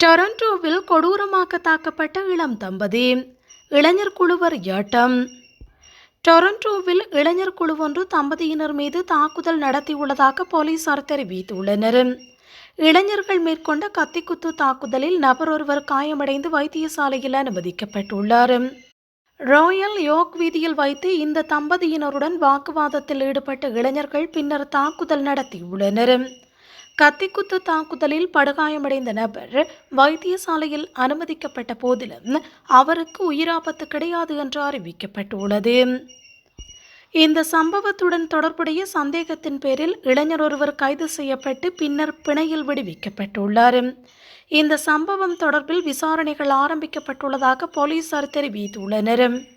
டொரண்டோவில் கொடூரமாக தாக்கப்பட்ட இளம் தம்பதி இளைஞர் குழுவர் ஏட்டம் டொரண்டோவில் இளைஞர் குழு ஒன்று தம்பதியினர் மீது தாக்குதல் நடத்தியுள்ளதாக போலீசார் தெரிவித்துள்ளனர். இளைஞர்கள் மேற்கொண்ட கத்திக்குத்து தாக்குதலில் நபர் ஒருவர் காயமடைந்து வைத்தியசாலையில் அனுமதிக்கப்பட்டுள்ளார். ராயல் யோக் வீதியில் வைத்து இந்த தம்பதியினருடன் வாக்குவாதத்தில் ஈடுபட்ட இளைஞர்கள் பின்னர் தாக்குதல் நடத்தியுள்ளனர். கத்திக்குத்து தாக்குதலில் படுகாயமடைந்த நபர் வைத்தியசாலையில் அனுமதிக்கப்பட்ட போதிலும் அவருக்கு உயிராபத்து கிடையாது என்று அறிவிக்கப்பட்டுள்ளது. இந்த சம்பவத்துடன் தொடர்புடைய சந்தேகத்தின் பேரில் இளைஞர் ஒருவர் கைது செய்யப்பட்டு பின்னர் பிணையில் விடுவிக்கப்பட்டுள்ளார். இந்த சம்பவம் தொடர்பில் விசாரணைகள் ஆரம்பிக்கப்பட்டுள்ளதாக போலீசார் தெரிவித்துள்ளனர்.